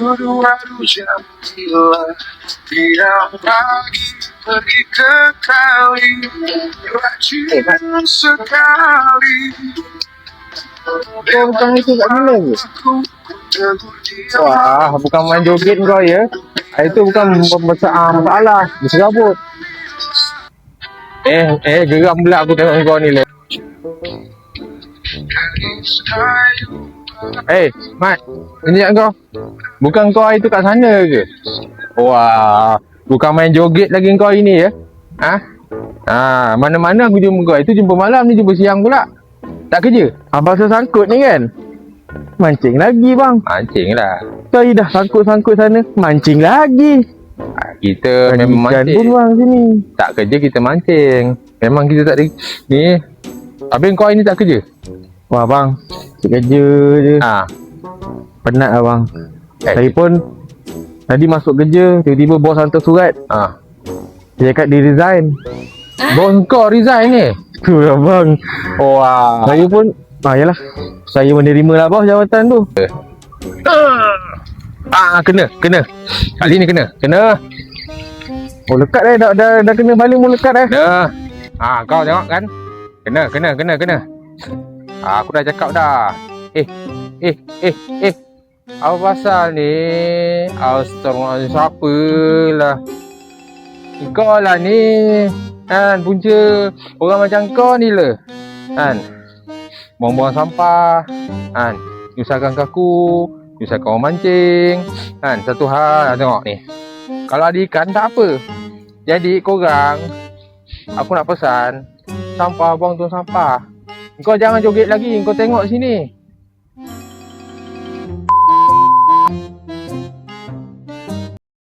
Aduh-aduh jam gila Tiap pagi pergi ke kali Rajin sekali Kau bukan itu kat mana dia Wah, bukan main joget kau ya. Itu bukan besar masalah. Berserabut. Eh, eh, geram pula aku tengok kau ni le. Eh, Mat. Ini kau. Bukan kau itu kat sana ke? Wah, bukan main joget lagi kau ini ya. Ha? Ha, mana-mana aku jumpa kau. Itu jumpa malam ni jumpa siang pula. Tak kerja? Abang saya sangkut ni kan? Mancing lagi bang. Mancing lah. Saya dah sangkut-sangkut sana. Mancing lagi. Ah, Kita memang Ikan pun mancing. bang sini. Tak kerja kita mancing. Memang kita tak ada ni. Habis kau ini tak kerja? Wah bang. Cik kerja je. Ah, Penat lah bang. Eh. Saya pun tadi masuk kerja. Tiba-tiba bos hantar surat. ah. Dia cakap dia resign. Bos kau resign ni. Tu lah bang. Wah. Saya pun. Ah yalah. Saya menerima lah bos jawatan tu. Ah, kena, kena. Kali ni kena. Kena. Oh lekat eh. Dah, dah, dah kena baling pun lekat eh. Kena. Ah, kau tengok kan? Kena, kena, kena, kena. Ah, aku dah cakap dah. Eh, eh, eh, eh. Apa pasal ni? Astagfirullahaladzim, siapa lah? Kau lah ni. Kan, punca orang macam kau ni lah. Kan? Buang-buang sampah. Kan? Nyusahkan kaku. Nyusahkan orang mancing. Kan? Satu hal, tengok ni. Kalau ada ikan, tak apa. Jadi, korang Aku nak pesan Sampah buang tu sampah Kau jangan joget lagi Kau tengok sini